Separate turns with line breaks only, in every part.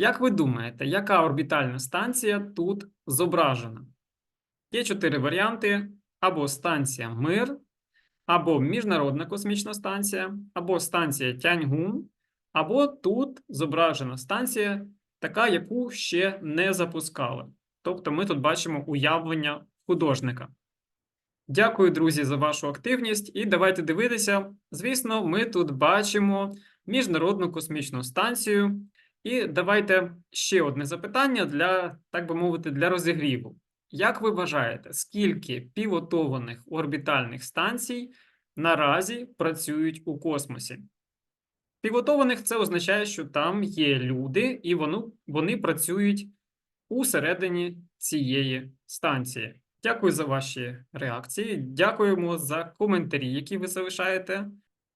Як ви думаєте, яка орбітальна станція тут зображена? Є чотири варіанти: або станція Мир, або Міжнародна космічна станція, або станція Тяньгун, або тут зображена станція, така, яку ще не запускали. Тобто ми тут бачимо уявлення художника. Дякую, друзі, за вашу активність. І давайте дивитися. Звісно, ми тут бачимо Міжнародну космічну станцію. І давайте ще одне запитання для, так би мовити, для розігріву. Як ви вважаєте, скільки пілотованих орбітальних станцій наразі працюють у космосі? Пілотованих це означає, що там є люди, і вони, вони працюють усередині цієї станції. Дякую за ваші реакції. Дякуємо за коментарі, які ви залишаєте.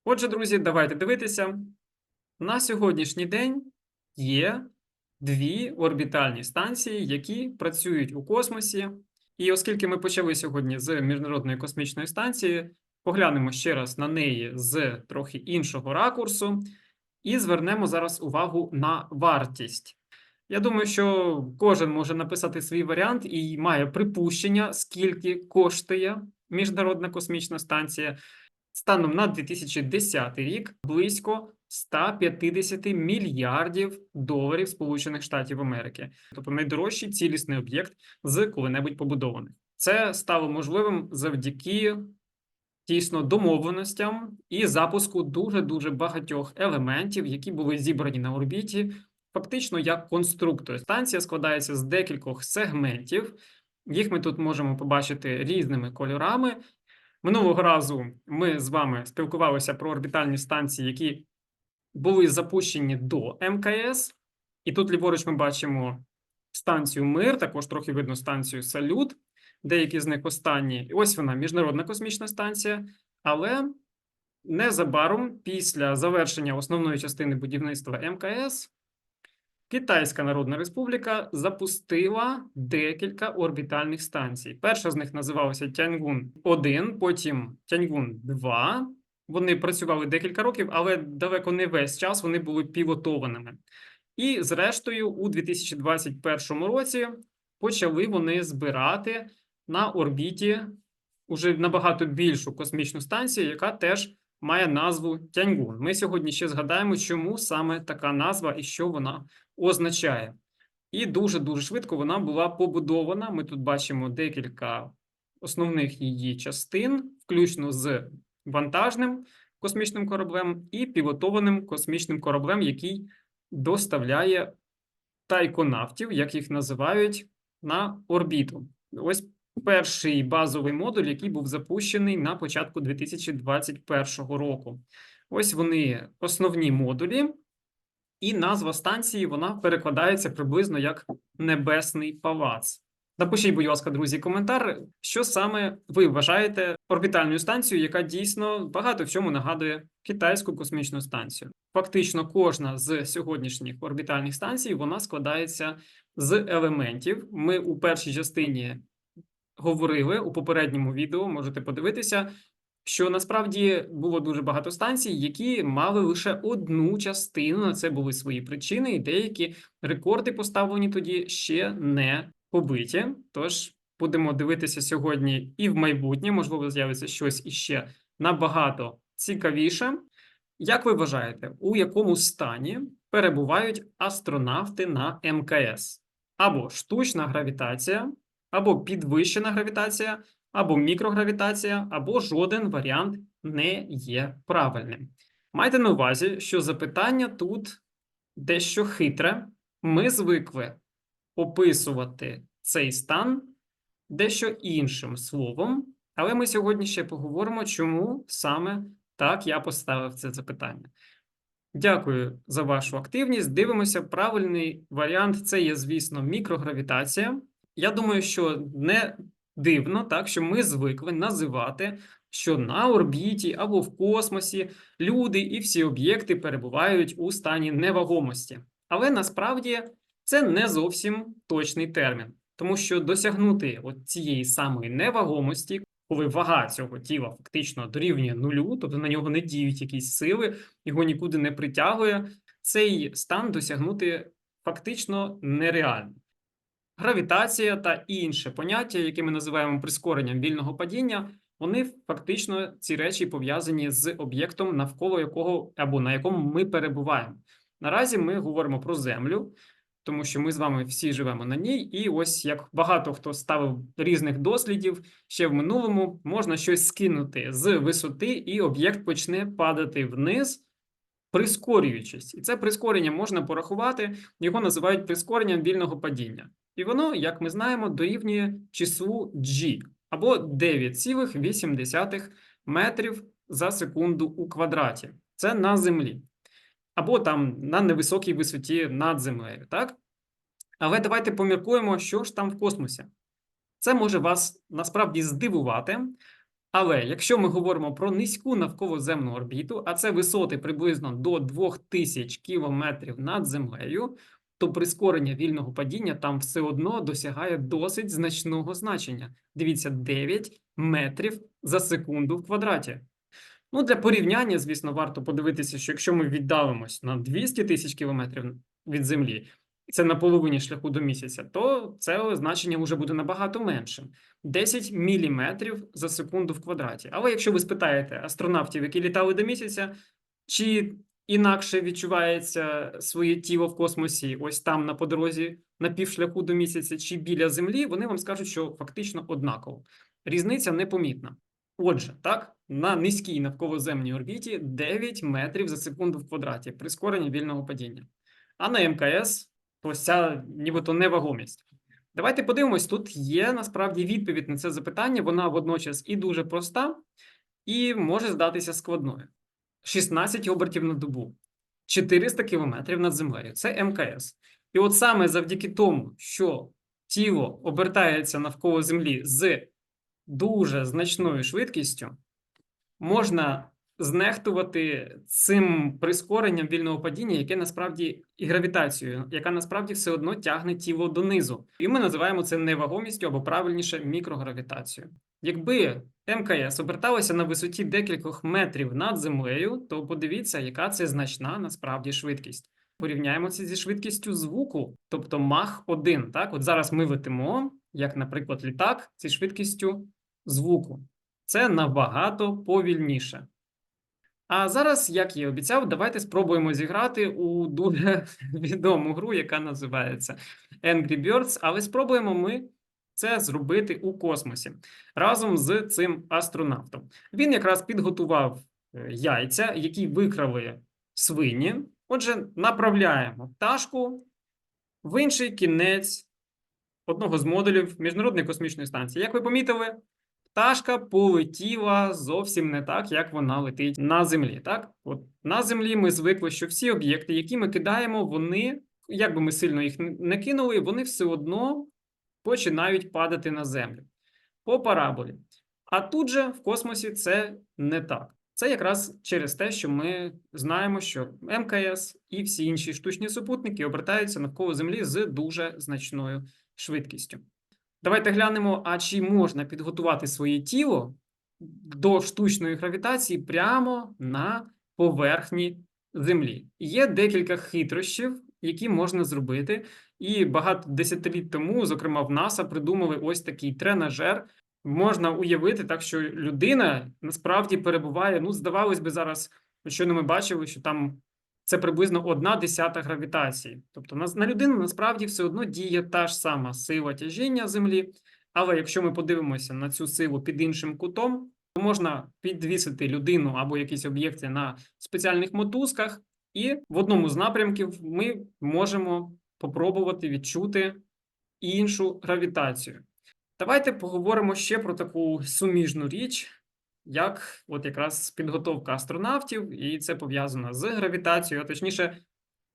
Отже, друзі, давайте дивитися. На сьогоднішній день є дві орбітальні станції, які працюють у космосі. І оскільки ми почали сьогодні з Міжнародної космічної станції, поглянемо ще раз на неї з трохи іншого ракурсу і звернемо зараз увагу на вартість. Я думаю, що кожен може написати свій варіант і має припущення, скільки коштує Міжнародна космічна станція. Станом на 2010 рік близько 150 мільярдів доларів Сполучених Штатів Америки, тобто найдорожчий цілісний об'єкт з коли-небудь побудованих. Це стало можливим завдяки дійсно домовленостям і запуску дуже дуже багатьох елементів, які були зібрані на орбіті, фактично як конструктор. Станція складається з декількох сегментів. Їх ми тут можемо побачити різними кольорами. Минулого разу ми з вами спілкувалися про орбітальні станції, які були запущені до МКС. І тут ліворуч ми бачимо станцію Мир, також трохи видно станцію Салют, деякі з них останні. Ось вона, Міжнародна космічна станція. Але незабаром, після завершення основної частини будівництва МКС, Китайська Народна Республіка запустила декілька орбітальних станцій. Перша з них називалася Тяньгун 1, потім Тяньгун 2. Вони працювали декілька років, але далеко не весь час вони були пілотованими. І, зрештою, у 2021 році почали вони збирати на орбіті уже набагато більшу космічну станцію, яка теж має назву Тяньгун. Ми сьогодні ще згадаємо, чому саме така назва і що вона означає. І дуже-дуже швидко вона була побудована. Ми тут бачимо декілька основних її частин, включно з вантажним космічним кораблем і пілотованим космічним кораблем, який доставляє тайконавтів, як їх називають, на орбіту. Ось перший базовий модуль, який був запущений на початку 2021 року. Ось вони основні модулі, і назва станції вона перекладається приблизно як Небесний палац. Напишіть, будь ласка, друзі, коментар, що саме ви вважаєте орбітальною станцією, яка дійсно багато в чому нагадує китайську космічну станцію. Фактично, кожна з сьогоднішніх орбітальних станцій вона складається з елементів. Ми у першій частині говорили у попередньому відео, можете подивитися, що насправді було дуже багато станцій, які мали лише одну частину. На це були свої причини, і деякі рекорди поставлені тоді ще не побиті. Тож будемо дивитися сьогодні і в майбутнє, можливо, з'явиться щось іще набагато цікавіше. Як ви вважаєте, у якому стані перебувають астронавти на МКС? Або штучна гравітація, або підвищена гравітація, або мікрогравітація, або жоден варіант не є правильним. Майте на увазі, що запитання тут дещо хитре. Ми звикли описувати цей стан дещо іншим словом, але ми сьогодні ще поговоримо, чому саме так я поставив це запитання. Дякую за вашу активність. Дивимося, правильний варіант це є, звісно, мікрогравітація. Я думаю, що не дивно, так що ми звикли називати, що на орбіті або в космосі люди і всі об'єкти перебувають у стані невагомості. Але насправді це не зовсім точний термін, тому що досягнути от цієї самої невагомості, коли вага цього тіла фактично дорівнює нулю, тобто на нього не діють якісь сили, його нікуди не притягує. Цей стан досягнути фактично нереально. Гравітація та інше поняття, яке ми називаємо прискоренням вільного падіння, вони фактично ці речі пов'язані з об'єктом, навколо якого або на якому ми перебуваємо. Наразі ми говоримо про Землю, тому що ми з вами всі живемо на ній. І ось як багато хто ставив різних дослідів ще в минулому, можна щось скинути з висоти, і об'єкт почне падати вниз, прискорюючись. І це прискорення можна порахувати, його називають прискоренням вільного падіння. І воно, як ми знаємо, дорівнює числу g або 9,8 метрів за секунду у квадраті. Це на землі. Або там на невисокій висоті над землею, так? Але давайте поміркуємо, що ж там в космосі. Це може вас насправді здивувати. Але якщо ми говоримо про низьку навколоземну орбіту, а це висоти приблизно до 2000 кілометрів над землею, то прискорення вільного падіння там все одно досягає досить значного значення. Дивіться, 9 метрів за секунду в квадраті. Ну, для порівняння, звісно, варто подивитися, що якщо ми віддалимось на 200 тисяч кілометрів від Землі, це на половині шляху до місяця, то це значення вже буде набагато меншим 10 міліметрів за секунду в квадраті. Але якщо ви спитаєте астронавтів, які літали до місяця, чи інакше відчувається своє тіло в космосі, ось там на подорозі на півшляху до місяця, чи біля Землі, вони вам скажуть, що фактично однаково. Різниця непомітна. Отже, так, на низькій навколоземній орбіті 9 метрів за секунду в квадраті прискорення вільного падіння. А на МКС ось ця нібито невагомість. Давайте подивимось, тут є насправді відповідь на це запитання. Вона водночас і дуже проста, і може здатися складною. 16 обертів на добу, 400 кілометрів над землею. Це МКС. І от саме завдяки тому, що тіло обертається навколо Землі з дуже значною швидкістю, можна знехтувати цим прискоренням вільного падіння, яке насправді і гравітацією, яка насправді все одно тягне тіло донизу. І ми називаємо це невагомістю або правильніше мікрогравітацією. Якби МКС оберталося на висоті декількох метрів над землею, то подивіться, яка це значна насправді швидкість. Порівняємо це зі швидкістю звуку, тобто Мах 1. Так, от зараз ми летимо, як, наприклад, літак зі швидкістю звуку. Це набагато повільніше. А зараз, як я і обіцяв, давайте спробуємо зіграти у дуже відому гру, яка називається Angry Birds, але спробуємо ми це зробити у космосі разом з цим астронавтом. Він якраз підготував е, яйця, які викрали свині. Отже, направляємо пташку в інший кінець одного з модулів Міжнародної космічної станції. Як ви помітили, пташка полетіла зовсім не так, як вона летить на землі. Так, от на землі ми звикли, що всі об'єкти, які ми кидаємо, вони, як би ми сильно їх не кинули, вони все одно починають падати на землю по параболі. А тут же в космосі це не так. Це якраз через те, що ми знаємо, що МКС і всі інші штучні супутники обертаються навколо Землі з дуже значною швидкістю. Давайте глянемо, а чи можна підготувати своє тіло до штучної гравітації прямо на поверхні Землі. Є декілька хитрощів, які можна зробити, і багато десятиліть тому, зокрема в НАСА, придумали ось такий тренажер. Можна уявити так, що людина насправді перебуває. Ну, здавалось би, зараз, щойно ми бачили, що там це приблизно одна десята гравітації. Тобто на, на людину насправді все одно діє та ж сама сила тяжіння Землі. Але якщо ми подивимося на цю силу під іншим кутом, то можна підвісити людину або якісь об'єкти на спеціальних мотузках, і в одному з напрямків ми можемо попробувати відчути іншу гравітацію. Давайте поговоримо ще про таку суміжну річ, як от якраз підготовка астронавтів, і це пов'язано з гравітацією, а точніше,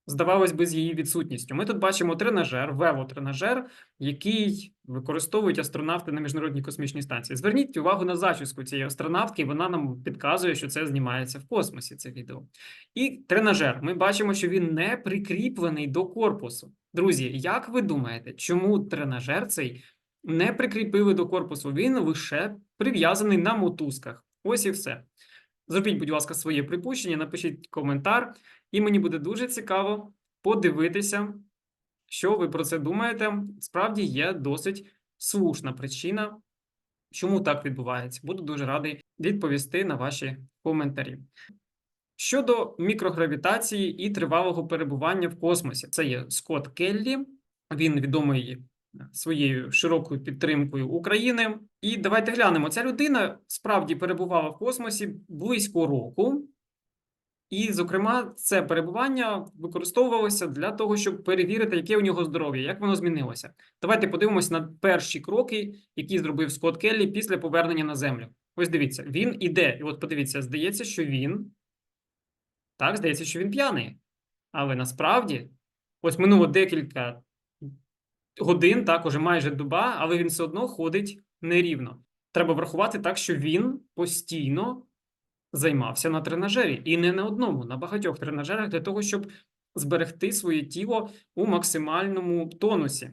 здавалось би, з її відсутністю. Ми тут бачимо тренажер, вево-тренажер, який використовують астронавти на міжнародній космічній станції. Зверніть увагу на зачіску цієї астронавтки, вона нам підказує, що це знімається в космосі. Це відео. І тренажер. Ми бачимо, що він не прикріплений до корпусу. Друзі, як ви думаєте, чому тренажер цей не прикріпили до корпусу? Він лише прив'язаний на мотузках. Ось і все. Зробіть, будь ласка, своє припущення, напишіть коментар, і мені буде дуже цікаво подивитися, що ви про це думаєте? Справді є досить слушна причина, чому так відбувається. Буду дуже радий відповісти на ваші коментарі. Щодо мікрогравітації і тривалого перебування в космосі, це є Скотт Келлі. Він відомий своєю широкою підтримкою України. І давайте глянемо. Ця людина справді перебувала в космосі близько року. І, зокрема, це перебування використовувалося для того, щоб перевірити, яке у нього здоров'я, як воно змінилося. Давайте подивимося на перші кроки, які зробив Скотт Келлі після повернення на землю. Ось дивіться, він іде. І от подивіться, здається, що він. Так, здається, що він п'яний. Але насправді, ось минуло декілька годин, так, уже майже доба, але він все одно ходить нерівно. Треба врахувати так, що він постійно займався на тренажері. І не на одному, на багатьох тренажерах для того, щоб зберегти своє тіло у максимальному тонусі.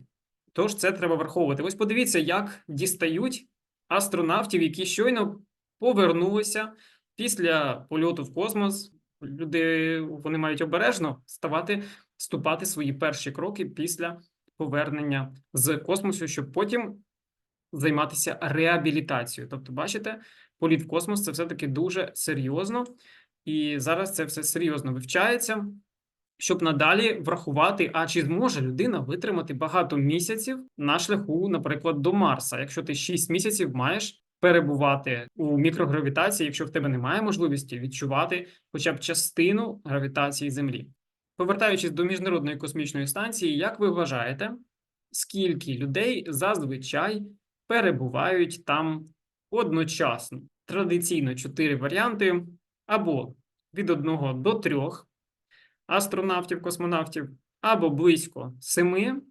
Тож це треба враховувати. Ось подивіться, як дістають астронавтів, які щойно повернулися після польоту в космос. Люди вони мають обережно ставати, вступати свої перші кроки після повернення з космосу, щоб потім займатися реабілітацією. Тобто, бачите, політ в космос це все-таки дуже серйозно, і зараз це все серйозно вивчається, щоб надалі врахувати, а чи зможе людина витримати багато місяців на шляху, наприклад, до Марса, якщо ти 6 місяців маєш. Перебувати у мікрогравітації, якщо в тебе немає можливості відчувати хоча б частину гравітації Землі. Повертаючись до міжнародної космічної станції, як ви вважаєте, скільки людей зазвичай перебувають там одночасно? Традиційно чотири варіанти, або від одного до трьох астронавтів, космонавтів, або близько семи,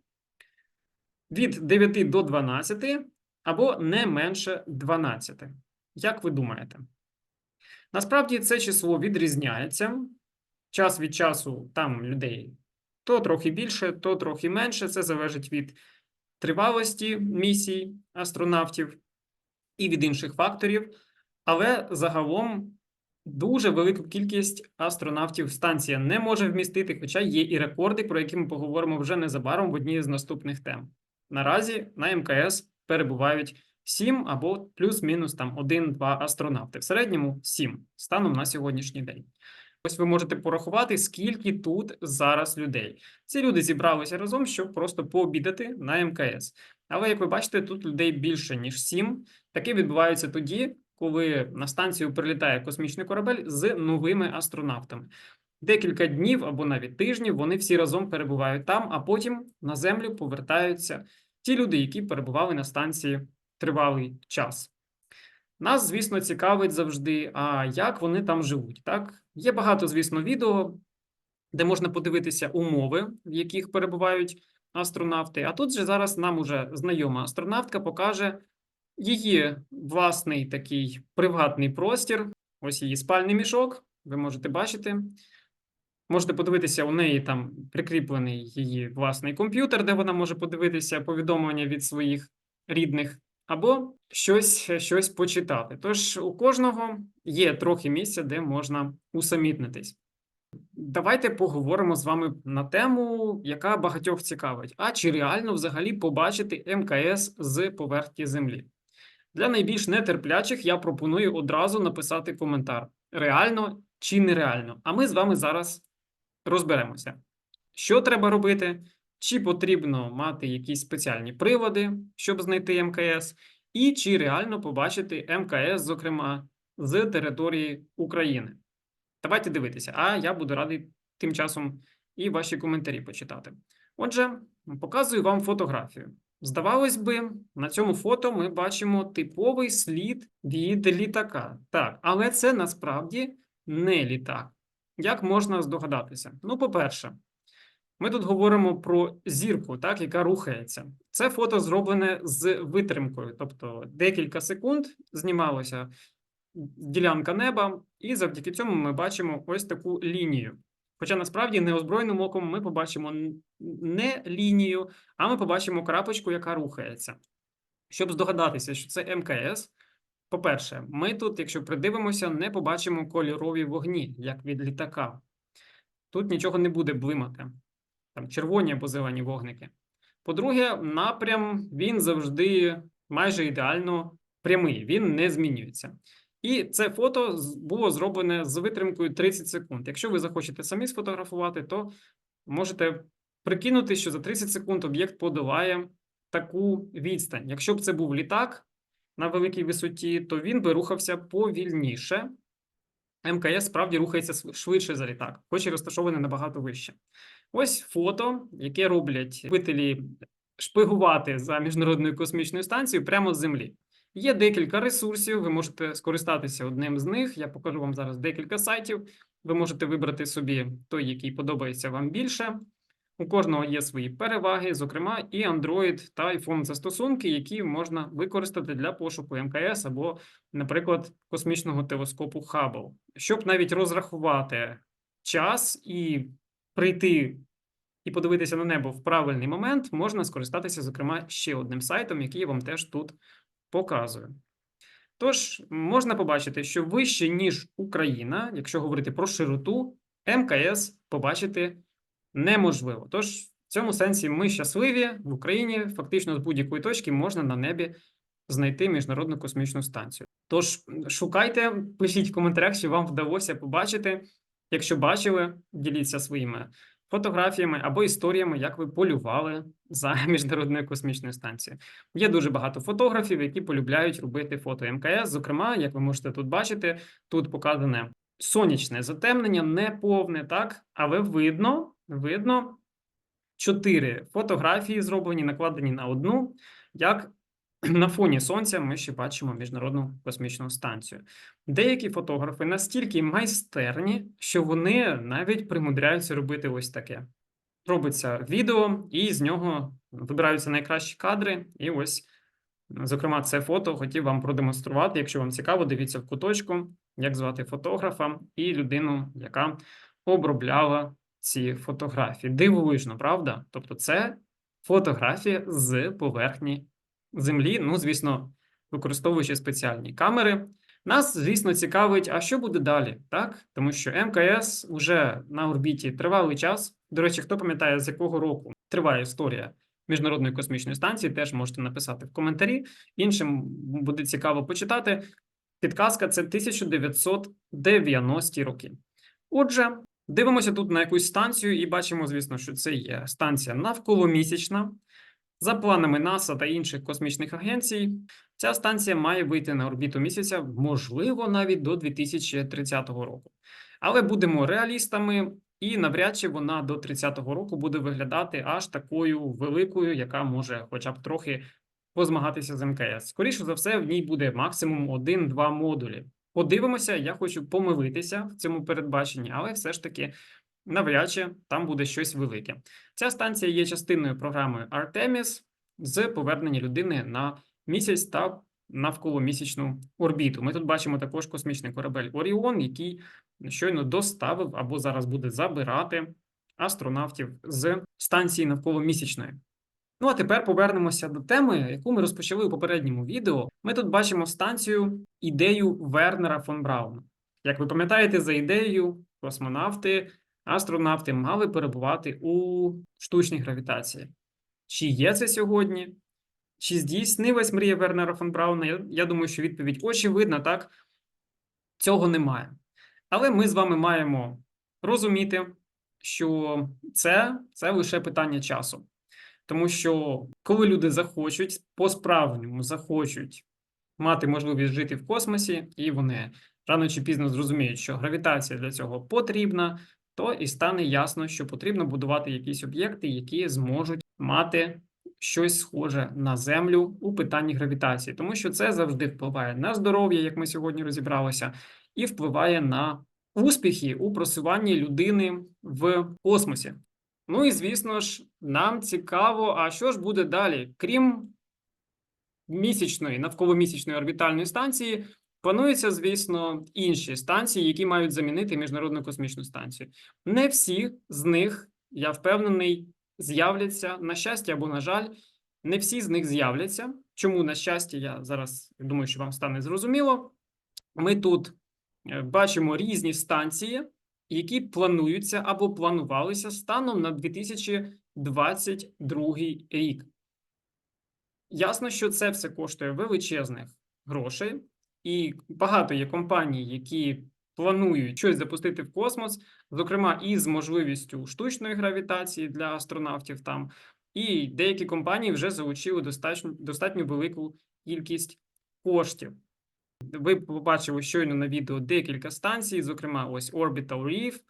від 9 до 12, або не менше 12. Як ви думаєте? Насправді це число відрізняється час від часу там людей то трохи більше, то трохи менше. Це залежить від тривалості місій астронавтів і від інших факторів. Але загалом дуже велику кількість астронавтів станція не може вмістити, хоча є і рекорди, про які ми поговоримо вже незабаром в одній з наступних тем. Наразі на МКС перебувають 7 або плюс-мінус там 1-2 астронавти. В середньому 7 станом на сьогоднішній день. Ось ви можете порахувати, скільки тут зараз людей. Ці люди зібралися разом, щоб просто пообідати на МКС. Але, як ви бачите, тут людей більше, ніж сім. Таке відбувається тоді, коли на станцію прилітає космічний корабель з новими астронавтами. Декілька днів або навіть тижнів вони всі разом перебувають там, а потім на землю повертаються ті люди, які перебували на станції тривалий час. Нас, звісно, цікавить завжди, а як вони там живуть. Так, є багато, звісно, відео, де можна подивитися умови, в яких перебувають астронавти. А тут же зараз нам уже знайома астронавтка покаже її власний такий приватний простір. Ось її спальний мішок. Ви можете бачити. Можете подивитися, у неї там прикріплений її власний комп'ютер, де вона може подивитися повідомлення від своїх рідних або щось щось почитати. Тож у кожного є трохи місця, де можна усамітнитись. Давайте поговоримо з вами на тему, яка багатьох цікавить. А чи реально взагалі побачити МКС з поверхні Землі? Для найбільш нетерплячих я пропоную одразу написати коментар: реально чи нереально. А ми з вами зараз розберемося, що треба робити, чи потрібно мати якісь спеціальні приводи, щоб знайти МКС, і чи реально побачити МКС, зокрема, з території України. Давайте дивитися, а я буду радий тим часом і ваші коментарі почитати. Отже, показую вам фотографію. Здавалось би, на цьому фото ми бачимо типовий слід від літака. Так, але це насправді не літак. Як можна здогадатися? Ну, по-перше, ми тут говоримо про зірку, так, яка рухається. Це фото зроблене з витримкою, тобто декілька секунд знімалося ділянка неба, і завдяки цьому ми бачимо ось таку лінію. Хоча насправді неозброєним оком ми побачимо не лінію, а ми побачимо крапочку, яка рухається. Щоб здогадатися, що це МКС, по-перше, ми тут, якщо придивимося, не побачимо кольорові вогні, як від літака. Тут нічого не буде блимати. Там червоні або зелені вогники. По-друге, напрям він завжди майже ідеально прямий, він не змінюється. І це фото було зроблене з витримкою 30 секунд. Якщо ви захочете самі сфотографувати, то можете прикинути, що за 30 секунд об'єкт подолає таку відстань. Якщо б це був літак на великій висоті, то він би рухався повільніше. МКС справді рухається швидше за літак, хоч і розташований набагато вище. Ось фото, яке роблять любителі шпигувати за міжнародною космічною станцією прямо з землі. Є декілька ресурсів, ви можете скористатися одним з них. Я покажу вам зараз декілька сайтів. Ви можете вибрати собі той, який подобається вам більше. У кожного є свої переваги, зокрема, і Android та iPhone застосунки, які можна використати для пошуку МКС або, наприклад, космічного телескопу Hubble. Щоб навіть розрахувати час і прийти і подивитися на небо в правильний момент, можна скористатися, зокрема, ще одним сайтом, який я вам теж тут показую. Тож, можна побачити, що вище, ніж Україна, якщо говорити про широту, МКС побачити неможливо. Тож, в цьому сенсі ми щасливі в Україні, фактично з будь-якої точки можна на небі знайти міжнародну космічну станцію. Тож шукайте, пишіть в коментарях, чи вам вдалося побачити. Якщо бачили, діліться своїми фотографіями або історіями, як ви полювали за міжнародною космічною станцією. Є дуже багато фотографів, які полюбляють робити фото МКС. Зокрема, як ви можете тут бачити, тут показане сонячне затемнення, не повне, так, але видно, видно чотири фотографії зроблені, накладені на одну, як на фоні сонця ми ще бачимо міжнародну космічну станцію. Деякі фотографи настільки майстерні, що вони навіть примудряються робити ось таке. Робиться відео, і з нього вибираються найкращі кадри. І ось, зокрема, це фото хотів вам продемонструвати. Якщо вам цікаво, дивіться в куточку, як звати фотографа і людину, яка обробляла ці фотографії. Дивовижно, правда? Тобто, це фотографія з поверхні землі. Ну, звісно, використовуючи спеціальні камери. Нас, звісно, цікавить, а що буде далі, так? Тому що МКС вже на орбіті тривалий час. До речі, хто пам'ятає, з якого року триває історія Міжнародної космічної станції, теж можете написати в коментарі. Іншим буде цікаво почитати. Підказка це 1990-ті роки. Отже, дивимося тут на якусь станцію і бачимо, звісно, що це є станція навколомісячна. За планами НАСА та інших космічних агенцій, ця станція має вийти на орбіту місяця, можливо, навіть до 2030 року. Але будемо реалістами, і навряд чи вона до 30-го року буде виглядати аж такою великою, яка може хоча б трохи позмагатися з МКС. Скоріше за все, в ній буде максимум 1-2 модулі. Подивимося, я хочу помилитися в цьому передбаченні, але все ж таки навряд чи там буде щось велике. Ця станція є частиною програми Artemis з повернення людини на місяць та навколомісячну орбіту. Ми тут бачимо також космічний корабель Оріон, який щойно доставив або зараз буде забирати астронавтів з станції навколомісячної. Ну а тепер повернемося до теми, яку ми розпочали у попередньому відео. Ми тут бачимо станцію ідею Вернера фон Брауна. Як ви пам'ятаєте, за ідеєю космонавти, астронавти мали перебувати у штучній гравітації. Чи є це сьогодні? Чи здійснилась мрія Вернера фон Брауна? Я, думаю, що відповідь очевидна, так? Цього немає. Але ми з вами маємо розуміти, що це, це лише питання часу. Тому що коли люди захочуть, по-справжньому захочуть мати можливість жити в космосі, і вони рано чи пізно зрозуміють, що гравітація для цього потрібна, то і стане ясно, що потрібно будувати якісь об'єкти, які зможуть мати щось схоже на Землю у питанні гравітації, тому що це завжди впливає на здоров'я, як ми сьогодні розібралися, і впливає на успіхи у просуванні людини в космосі. Ну і звісно ж, нам цікаво, а що ж буде далі? Крім місячної, навколомісячної орбітальної станції, плануються, звісно, інші станції, які мають замінити міжнародну космічну станцію. Не всі з них, я впевнений, з'являться на щастя або на жаль, не всі з них з'являться. Чому на щастя, я зараз думаю, що вам стане зрозуміло. Ми тут е, бачимо різні станції, які плануються або планувалися станом на 2022 рік. Ясно, що це все коштує величезних грошей, і багато є компаній, які планують щось запустити в космос, зокрема із можливістю штучної гравітації для астронавтів там, і деякі компанії вже залучили достатньо, достатньо велику кількість коштів. Ви побачили щойно на відео декілька станцій, зокрема, ось Orbital Reef,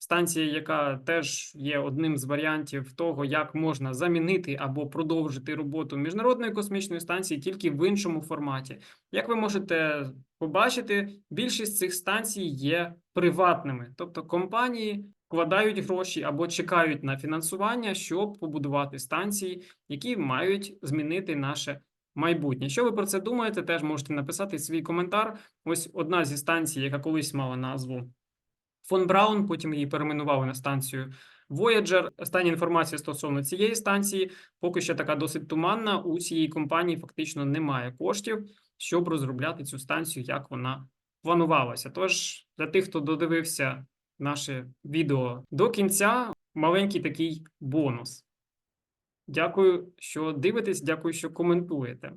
станція, яка теж є одним з варіантів того, як можна замінити або продовжити роботу міжнародної космічної станції тільки в іншому форматі. Як ви можете побачити, більшість цих станцій є приватними, тобто компанії вкладають гроші або чекають на фінансування, щоб побудувати станції, які мають змінити наше майбутнє. Що ви про це думаєте? Теж можете написати свій коментар. Ось одна зі станцій, яка колись мала назву фон Браун, потім її перейменували на станцію Voyager. Остання інформація стосовно цієї станції поки що така досить туманна. У цієї компанії фактично немає коштів, щоб розробляти цю станцію, як вона планувалася. Тож для тих, хто додивився наше відео до кінця, маленький такий бонус. Дякую, що дивитесь, дякую, що коментуєте.